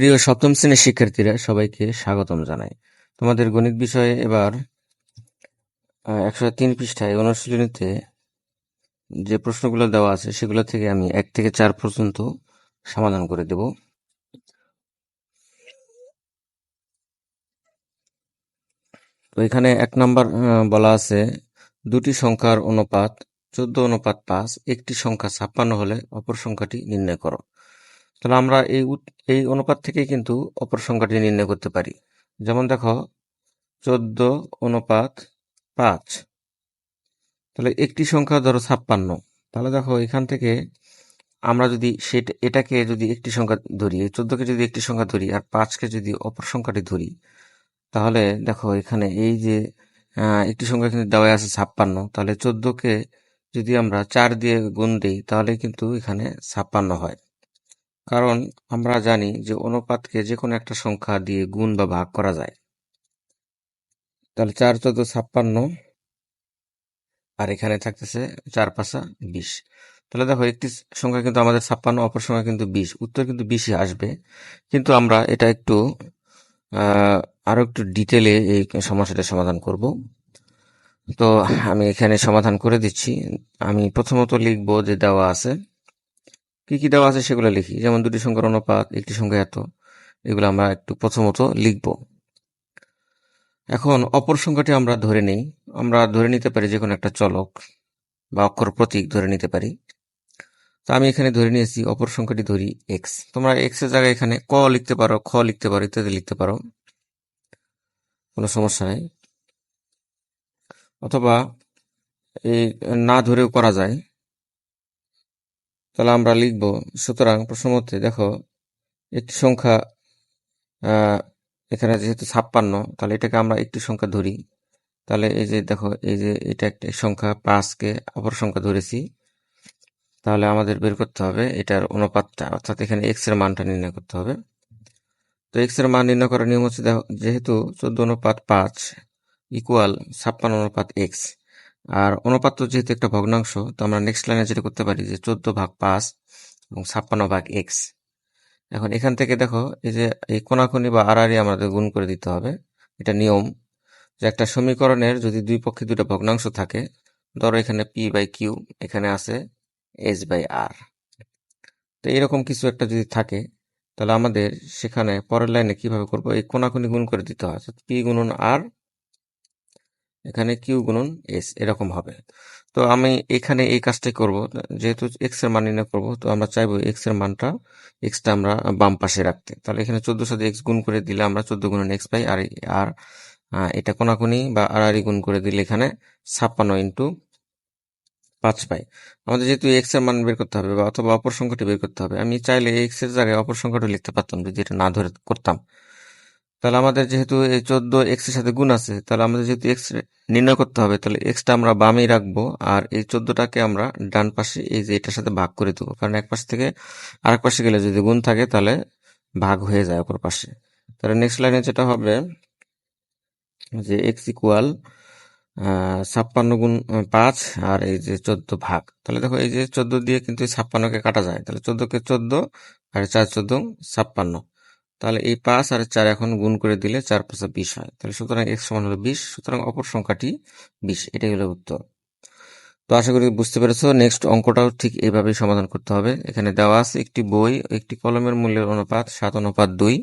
প্রিয় সপ্তম শ্রেণির শিক্ষার্থীরা, সবাইকে স্বাগতম জানাই। তোমাদের গণিত বিষয়ে এবার একশো তিন পৃষ্ঠায় অনুশীলনীতে যে প্রশ্নগুলো দেওয়া আছে, সেগুলো থেকে আমি এক থেকে চার পর্যন্ত সমাধান করে দেব। তো এখানে এক নম্বর বলা আছে, দুটি সংখ্যার অনুপাত, চোদ্দ অনুপাত পাঁচ, একটি সংখ্যা ছাপ্পান্ন হলে অপর সংখ্যাটি নির্ণয় করো। তাহলে আমরা এই এই অনুপাত থেকেই কিন্তু অপর সংখ্যাটি নির্ণয় করতে পারি। যেমন দেখো, চোদ্দ অনুপাত পাঁচ। তাহলে একটি সংখ্যা ধরো ছাপ্পান্ন। তাহলে দেখো, এখান থেকে আমরা যদি সেটা, এটাকে যদি একটি সংখ্যা ধরি, এই চোদ্দকে যদি একটি সংখ্যা ধরি আর পাঁচকে যদি অপর সংখ্যাটি ধরি, তাহলে দেখো, এখানে এই যে একটি সংখ্যা কিন্তু দেওয়া আছে ছাপ্পান্ন। তাহলে চোদ্দকে যদি আমরা চার দিয়ে গুণ দিই, তাহলে কিন্তু এখানে ছাপ্পান্ন হয়। কারণ আমরা জানি যে অনুপাতকে যে কোনো একটা সংখ্যা দিয়ে গুণ বা ভাগ করা যায়। তাহলে চার চোদ্দ ছাপ্পান্ন, আর এখানে থাকতেছে চার পাঁচা বিশ। তাহলে দেখো একটি সংখ্যা কিন্তু আমাদের ছাপ্পান্ন, অপর সংখ্যা কিন্তু বিশ। উত্তর কিন্তু বিশই আসবে। কিন্তু আমরা এটা একটু আরও একটু ডিটেলে এই সমস্যাটা সমাধান করব। তো আমি এখানে সমাধান করে দিচ্ছি। আমি প্রথমত লিখব যে দেওয়া আছে কি কি দেওয়া আছে সেগুলো লিখি। যেমন দুটি সংখ্যার অনুপাত, একটি সংখ্যা এত। এগুলো আমরা একটু প্রথমত লিখব। এখন অপর সংখ্যাটি আমরা ধরে নেই। আমরা ধরে নিতে পারি যে কোনো একটা চলক বা অক্ষর প্রতীক ধরে নিতে পারি। তো আমি এখানে ধরে নিয়েছি, অপর সংখ্যাটি ধরি এক্স তোমরা এক্সের জায়গায় এখানে ক লিখতে পারো, খ লিখতে পারো, ইত্যাদি লিখতে পারো। কোনো সমস্যা নেই। অথবা এই না ধরেও করা যায়। তাহলে আমরা লিখব, সুতরাং প্রশ্নমতে দেখো, একটি সংখ্যা এখানে যেহেতু ছাপ্পান্ন, তাহলে এটাকে আমরা একটি সংখ্যা ধরি। তাহলে এই যে দেখো, এই যে এটা একটি সংখ্যা পাঁচকে অপর সংখ্যা ধরেছি। তাহলে আমাদের বের করতে হবে এটার অনুপাতটা, অর্থাৎ এখানে এক্সের মানটা নির্ণয় করতে হবে। তো এক্সের মান নির্ণয় করার নিয়ম হচ্ছে দেখো, যেহেতু চোদ্দ অনুপাত পাঁচ ইকুয়াল ছাপ্পান্ন অনুপাত এক্স আর অনুপাত যেহেতু একটা ভগ্নাংশ, তো আমরা নেক্সট লাইনে যেটা করতে পারি যে চোদ্দ ভাগ পাঁচ এবং ছাপ্পান্ন ভাগ এক্স এখন এখান থেকে দেখো, এই যে এই কোনাকুনি বা আড়াআড়ি আমাদের গুণ করে দিতে হবে। এটা নিয়ম যে একটা সমীকরণের যদি দুই পক্ষে দুটো ভগ্নাংশ থাকে, ধরো এখানে পি বাই কিউ এখানে আছে এস বাই আর তো এরকম কিছু একটা যদি থাকে, তাহলে আমাদের সেখানে পরের লাইনে কীভাবে করব? এই কোনাকুনি গুণ করে দিতে হয়। পি গুণন আর এখানে কিউ গুণন এস এরকম হবে। তো আমি এখানে এই কাজটাই করব, যেহেতু এক্সের মান নির্ণয় করব, তো আমরা চাইব এক্সের মানটা এক্সটা আমরা বাম পাশে রাখতে। তাহলে এখানে চোদ্দ সাথে এক্স গুণ করে দিলে আমরা চোদ্দ গুণন এক্স পাই, আর আর এটা কোনাকুনি বা আড়াআড়ি গুণ করে দিলে এখানে ছাপ্পান্ন ইন্টু পাঁচ পাই। আমাদের যেহেতু এক্সের মান বের করতে হবে বা অথবা অপর সংখ্যাটি বের করতে হবে, আমি চাইলে এক্সের জায়গায় অপর সংখ্যাটা লিখতে পারতাম যদি এটা না ধরে করতাম। তাহলে আমাদের যেহেতু এই চোদ্দ এক্সের সাথে গুণ আছে, তাহলে আমাদের যেহেতু এক্স নির্ণয় করতে হবে, তাহলে এক্সটা আমরা বামেই রাখব, আর এই চোদ্দটাকে আমরা ডান পাশে এই যে এটার সাথে ভাগ করে দেবো। কারণ এক পাশ থেকে আরেক পাশে গেলে যদি গুণ থাকে, তাহলে ভাগ হয়ে যায় অপর পাশে। তাহলে নেক্সট লাইনে যেটা হবে, যে এক্স ইকুয়াল ছাপ্পান্ন গুণ পাঁচ, আর এই যে চোদ্দ ভাগ। তাহলে দেখো এই যে চোদ্দ দিয়ে কিন্তু ছাপ্পান্নকে কাটা যায়। তাহলে চোদ্দকে চোদ্দ, আর চার চোদ্দ, ছাপ্পান্ন। তাহলে এই পাঁচ আর চার এখন গুণ করে দিলে চার পাঁচা বিশ হয়। তাহলে সুতরাং এক্স সমান হলো বিশ, সুতরাং অপর সংখ্যাটি বিশ। এটাই হলো উত্তর। তো আশা করি বুঝতে পেরেছ নেক্সট অঙ্কটাও ঠিক এইভাবেই সমাধান করতে হবে। এখানে দেওয়া আছে একটি বই, একটি কলমের মূল্যের অনুপাত সাত অনুপাত দুই।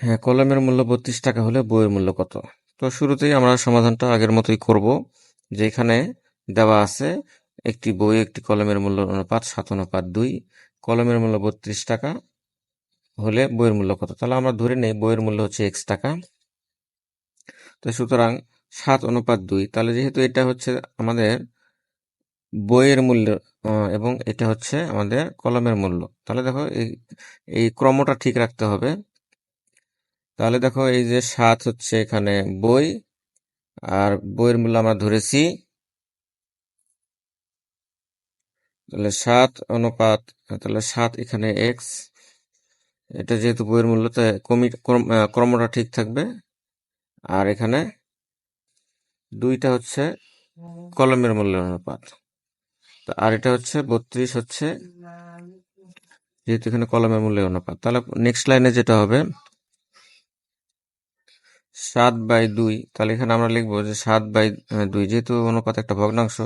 হ্যাঁ কলমের মূল্য বত্রিশ টাকা হলে বইয়ের মূল্য কত? তো শুরুতেই আমরা সমাধানটা আগের মতোই করব যে এখানে দেওয়া আছে একটি বই, একটি কলমের মূল্য অনুপাত সাত অনুপাত দুই। কলমের মূল্য বত্রিশ টাকা হলে বইয়ের মূল্য কত? তাহলে আমরা ধরে নেই বইয়ের মূল্য হচ্ছে এক্স টাকা। তো সুতরাং সাত অনুপাত দুই, তাহলে যেহেতু এটা হচ্ছে আমাদের বইয়ের মূল্য এবং এটা হচ্ছে আমাদের কলমের মূল্য, তাহলে দেখো এই এই ক্রমটা ঠিক রাখতে হবে। তাহলে দেখো এই যে সাত হচ্ছে এখানে বই, আর বইয়ের মূল্য আমরা ধরেছি। তাহলে সাত অনুপাত, তাহলে সাত এখানে এক্স এটা যেহেতু বইয়ের মূল্য তাই কমি ক্রমটা ঠিক থাকবে। আর এখানে দুইটা হচ্ছে কলমের মূল্য অনুপাত আর এটা হচ্ছে বত্রিশ হচ্ছে যেহেতু এখানে কলমের মূল্য অনুপাত তাহলে নেক্সট লাইনে যেটা হবে, সাত বাই দুই। তাহলে এখানে আমরা লিখব যে সাত বাই দুই যেহেতু অনুপাত একটা ভগ্নাংশ,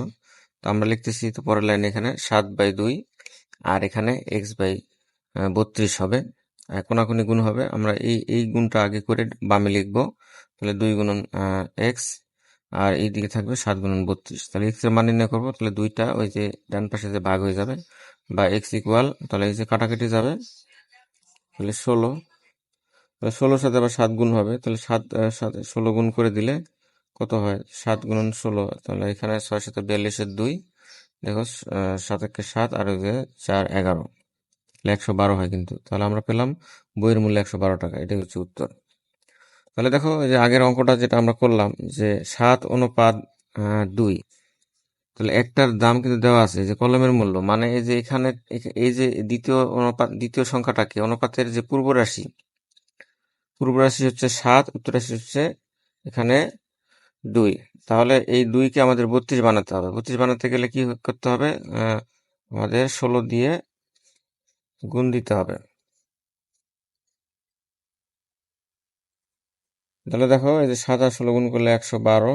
তো আমরা লিখতেছি তো পরের লাইনে এখানে সাত বাই দুই। আর এখানে এক্স বাই বত্রিশ হবে। কোনাকুনি গুণ হবে। আমরা এই এই গুণটা আগে করে বামে লিখব। তাহলে দুই গুণন এক্স আর এই দিকে থাকবে সাত গুণন বত্রিশ। তাহলে এক্সের মান নির্ণয় করব। তাহলে দুইটা ওই যে ডান পাশে যে ভাগ হয়ে যাবে বা এক্স ইকুয়াল তাহলে এই যে কাটাকাটি যাবে, তাহলে ষোলো। তাহলে ষোলোর সাথে আবার সাত গুণ হবে। তাহলে সাত সাথে ষোলো গুণ করে দিলে কত হয়? সাত গুণন ষোলো। তাহলে এখানে ছয় সাথে বিয়াল্লিশের দুই। দেখো সাত একে সাত, আর ওই যে চার, এগারো। তাহলে একশো বারো হয় কিন্তু। তাহলে আমরা পেলাম বইয়ের মূল্য একশো বারো টাকা, এটাই হচ্ছে উত্তর। তাহলে দেখো যে আগের অঙ্কটা যেটা আমরা করলাম যে সাত অনুপাত দুই। তাহলে একটার দাম কিন্তু দেওয়া আছে যে কলমের মূল্য। মানে এই যে এখানে এখ- এই যে দ্বিতীয় অনুপাত, দ্বিতীয় সংখ্যাটাকে অনুপাতের যে পূর্ব রাশি পূর্ব রাশি হচ্ছে সাত উত্তর রাশি হচ্ছে এখানে দুই। তাহলে এই দুইকে আমাদের বত্রিশ বানাতে হবে। বত্রিশ বানাতে গেলে কি করতে হবে? আমাদের ষোলো দিয়ে গুণ দিতে হবে। তাহলে দেখো, এই যে সাত আর ষোলো গুণ করলে একশো বারো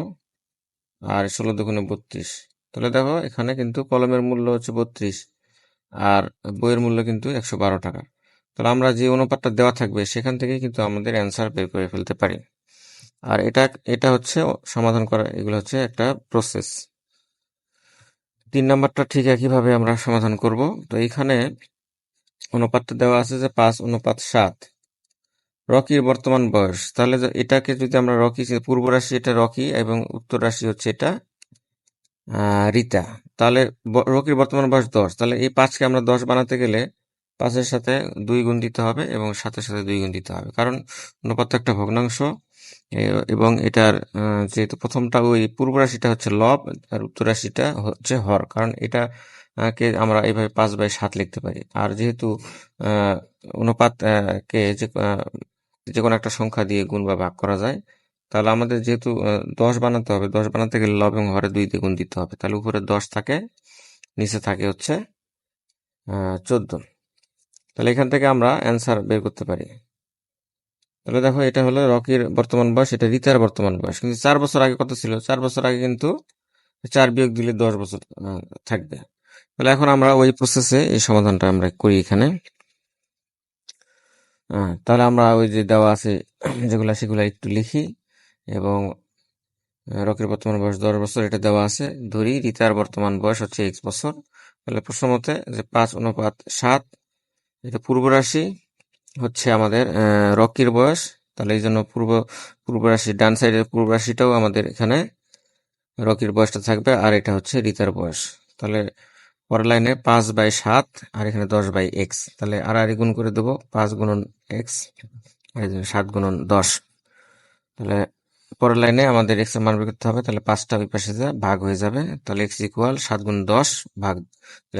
আর ষোলো দুগুণে বত্রিশ। তাহলে দেখো, এখানে কিন্তু কলমের মূল্য হচ্ছে বত্রিশ আর বইয়ের মূল্য কিন্তু একশো বারো টাকা। তাহলে আমরা যে অনুপাতটা দেওয়া থাকবে, সেখান থেকে কিন্তু আমাদের অ্যান্সার বের করে ফেলতে পারি। আর এটা এটা হচ্ছে সমাধান করা, এগুলো হচ্ছে একটা প্রসেস। তিন নাম্বারটা ঠিক একইভাবে আমরা সমাধান করব। তো এখানে অনুপাতটা দেওয়া আছে যে পাঁচ অনুপাত সাত। রকির বর্তমান বয়স। তাহলে এটাকে যদি আমরা রকি পূর্ব রাশি এটা রকি এবং উত্তর রাশি হচ্ছে এটা রিতা। তাহলে রকির বর্তমান বয়স দশ। তাহলে এই পাঁচকে আমরা দশ বানাতে গেলে পাঁচের সাথে দুই গুণ দিতে হবে এবং সাতের সাথে দুই গুণ দিতে হবে। কারণ অনুপাত একটা ভগ্নাংশ এবং এটার যেহেতু প্রথমটা ওই পূর্ব রাশিটা হচ্ছে লব আর উত্তর রাশিটা হচ্ছে হর। কারণ এটা কে আমরা এইভাবে পাঁচ বাই সাত লিখতে পারি। আর যেহেতু অনুপাত কে যে যে কোনো একটা সংখ্যা দিয়ে গুণ বা ভাগ করা যায়, তাহলে আমাদের যেহেতু দশ বানাতে হবে, দশ বানাতে গেলে লব এবং হরে দুই গুণ দিতে হবে। তাহলে উপরে দশ থাকে, নিচে থাকে হচ্ছে চোদ্দ। তাহলে এখান থেকে আমরা অ্যান্সার বের করতে পারি। তাহলে দেখো এটা হলো রকির বর্তমান বয়স, এটা রিতার বর্তমান বয়স। কিন্তু চার বছর আগে কত ছিল? চার বছর আগে কিন্তু চার বিয়োগ দিলে দশ বছর থাকবে। তাহলে এখন আমরা ওই প্রসেসে এই সমাধানটা আমরা করি এখানে। তাহলে আমরা ওই যে দেওয়া আছে, যেগুলা সেগুলা একটু লিখি এবং রকির বর্তমান বয়স দশ বছর, এটা দেওয়া আছে। ধরি রিতার বর্তমান বয়স হচ্ছে এক বছর। তাহলে প্রশ্ন মতে যে পাঁচ অনুপাত সাত, এটা পূর্ব রাশি হচ্ছে আমাদের রকির বয়স। তাহলে এই জন্য পূর্ব পূর্ব রাশি, ডান সাইডের পূর্ব রাশিটাও আমাদের এখানে রকির বয়সটা থাকবে আর এটা হচ্ছে রিতার বয়স। তাহলে পরের লাইনে পাঁচ বাই সাত, আর এখানে দশ বাই এক্স। তাহলে আর আর গুণ করে দেবো, পাঁচ গুণন এক্স আর সাত গুণন দশ। তাহলে পরের লাইনে আমাদের এক্সের মান বের করতে হবে, তাহলে পাঁচটা ওই পাশে যা ভাগ হয়ে যাবে, তাহলে এক্স ইকুয়াল সাত গুণ দশ ভাগ।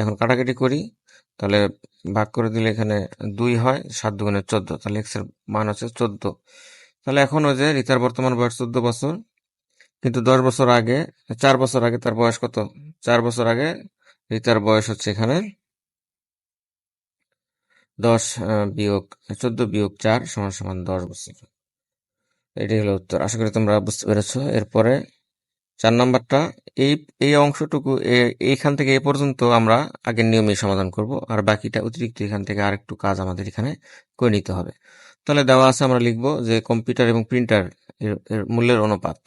এখন কাটাকাটি করি, তাহলে ভাগ করে দিলে এখানে দুই হয়, সাত দুগুণে চোদ্দ, তাহলে এক্সের মান হচ্ছে চোদ্দ। তাহলে এখন ওই যে রিতার বর্তমান বয়স চোদ্দ বছর, কিন্তু দশ বছর আগে, চার বছর আগে তার বয়স কত? চার বছর আগে রিতার বয়স হচ্ছে এখানে দশ বিয়োগ, চোদ্দ বিয়োগ চার সমান সমান দশ বছর। এটাই হলো উত্তর। আশা করি তোমরা বুঝতে পেরেছ। এরপরে চার নাম্বারটা, এই এই অংশটুকু এইখান থেকে এ পর্যন্ত আমরা আগের নিয়মে সমাধান করব, আর বাকিটা অতিরিক্ত এখান থেকে আরেকটু কাজ আমাদের এখানে করে নিতে হবে। তাহলে দেওয়া আছে আমরা লিখব যে কম্পিউটার এবং প্রিন্টার এর মূল্যের অনুপাত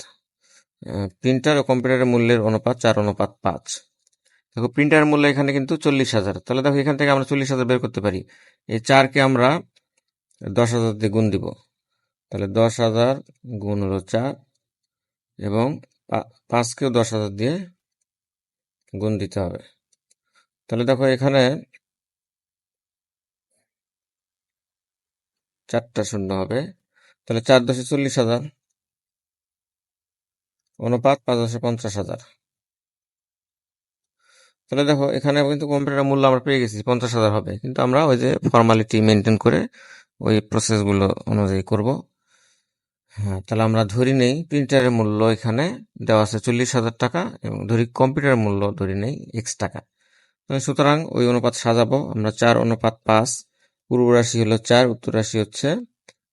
প্রিন্টার ও কম্পিউটারের মূল্যের অনুপাত চার, অনুপাত পাঁচ। দেখো প্রিন্টারের মূল্য এখানে কিন্তু চল্লিশ হাজার। তাহলে দেখো, এখান থেকে আমরা চল্লিশ হাজার বের করতে পারি। এই চারকে আমরা দশ হাজার দিয়ে গুণ দিব। তাহলে দশ হাজার গুণ হলো চার এবং পাঁচকেও দশ হাজার দিয়ে গুণ দিতে হবে। তাহলে দেখো, এখানে চারটা শূন্য হবে। তাহলে চার দশে চল্লিশ হাজার, অনুপাত পাঁচ দশে পঞ্চাশ হাজার। তাহলে দেখো, এখানে কিন্তু কম্পিউটারের মূল্য আমরা পেয়ে গেছি পঞ্চাশ হাজার হবে। কিন্তু আমরা ওই যে ফর্মালিটি মেনটেন করে ওই প্রসেসগুলো অনুযায়ী করব। হ্যাঁ তাহলে আমরা ধরি নেই প্রিন্টারের মূল্য এখানে দেওয়া আছে চল্লিশ হাজার টাকা এবং ধরি কম্পিউটারের মূল্য ধরি নেই এক্স টাকা। সুতরাং ওই অনুপাত সাজাবো, আমরা চার অনুপাত পাঁচ, পূর্ব রাশি হলো চার, উত্তর রাশি হচ্ছে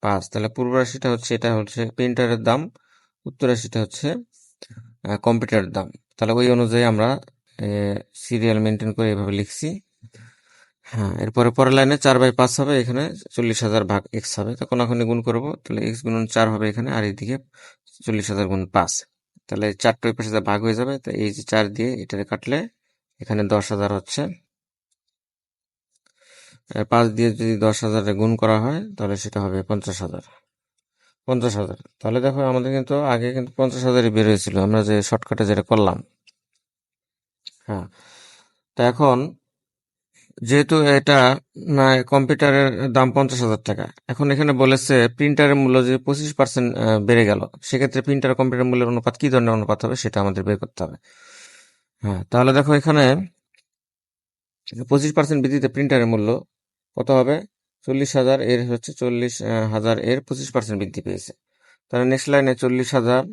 পাঁচ। তাহলে পূর্ব রাশিটা হচ্ছে, এটা হচ্ছে প্রিন্টারের দাম, উত্তর রাশিটা হচ্ছে কম্পিউটারের দাম। তাহলে ওই অনুযায়ী আমরা সিরিয়াল মেনটেন করে এভাবে লিখছি। হ্যাঁ এরপরে পরের লাইনে চার বাই পাঁচ হবে, এখানে চল্লিশ হাজার ভাগ এক্স হবে। তখন এখনই গুণ করব, তাহলে এক্স গুণন চার হবে এখানে, আর এইদিকে চল্লিশ হাজার গুণ পাঁচ। তাহলে চারটে ওই পাশে ভাগ হয়ে যাবে, তো এই যে চার দিয়ে এটারে কাটলে এখানে দশ হাজার হচ্ছে। পাঁচ দিয়ে যদি দশ হাজারে গুণ করা হয়, তাহলে সেটা হবে পঞ্চাশ হাজার। পঞ্চাশ হাজার। তাহলে দেখো আমাদের কিন্তু আগে কিন্তু পঞ্চাশ হাজারই বের হয়েছিল, আমরা যে শর্টকাটে যেটা করলাম। হ্যাঁ। তো এখন যেহেতু এটা না, কম্পিউটারের দাম পঞ্চাশ হাজার টাকা, এখন এখানে বলেছে প্রিন্টারের মূল্য যে পঁচিশ পার্সেন্ট বেড়ে গেল, সেক্ষেত্রে প্রিন্টার কম্পিউটার মূল্যের অনুপাত, কি ধরনের অনুপাত হবে সেটা আমাদের বের করতে হবে। হ্যাঁ তাহলে দেখো এখানে পঁচিশ পার্সেন্ট বৃদ্ধিতে প্রিন্টারের মূল্য কত হবে? চল্লিশ হাজার, এর হচ্ছে চল্লিশ হাজার, এর পঁচিশ পার্সেন্ট বৃদ্ধি পেয়েছে। তাহলে নেক্সট লাইনে চল্লিশ হাজার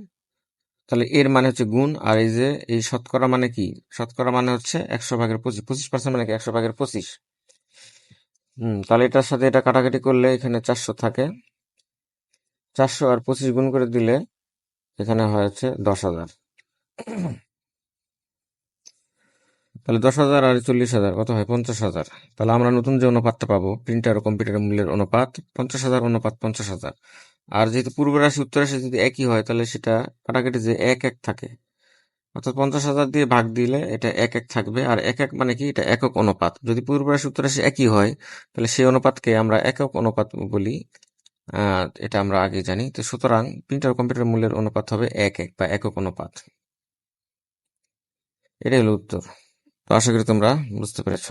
তাহলে এর মানে হচ্ছে গুণ, আর এই যে, এই শতকরা মানে কি? শতকরা মানে হচ্ছে একশো ভাগের পঁচিশ পঁচিশ পার্সেন্ট মানে কি? একশো ভাগের পঁচিশ। হুম, তাহলে এটার সাথে এটা কাটাকাটি করলে এখানে চারশো থাকে। চারশো আর পঁচিশ গুণ করে দিলে এখানে হয় হচ্ছে দশ হাজার। তাহলে দশ হাজার আর চল্লিশ হাজার, কত হয়? পঞ্চাশ হাজার। তাহলে আমরা নতুন যে অনুপাতটা পাবো, প্রিন্টার ও কম্পিউটারের মূল্যের অনুপাত, পঞ্চাশ হাজার অনুপাত পঞ্চাশ হাজার। আর যেহেতু পূর্ব রাশি, উত্তর রাশি যদি একই হয়, তাহলে সেটা কাটাকাটি যে এক এক থাকে। অর্থাৎ পঞ্চাশ হাজার দিয়ে ভাগ দিলে এটা এক এক থাকবে। আর এক এক মানে কি? এটা একক অনুপাত। যদি পূর্ব রাশি, উত্তর রাশি একই হয়, তাহলে সেই অনুপাতকে আমরা একক অনুপাত বলি। এটা আমরা আগে জানি। তো সুতরাং প্রিন্টার কম্পিউটার মূল্যের অনুপাত হবে এক এক বা একক অনুপাত। এটাই হলো উত্তর। তো আশা করি তোমরা বুঝতে পেরেছ।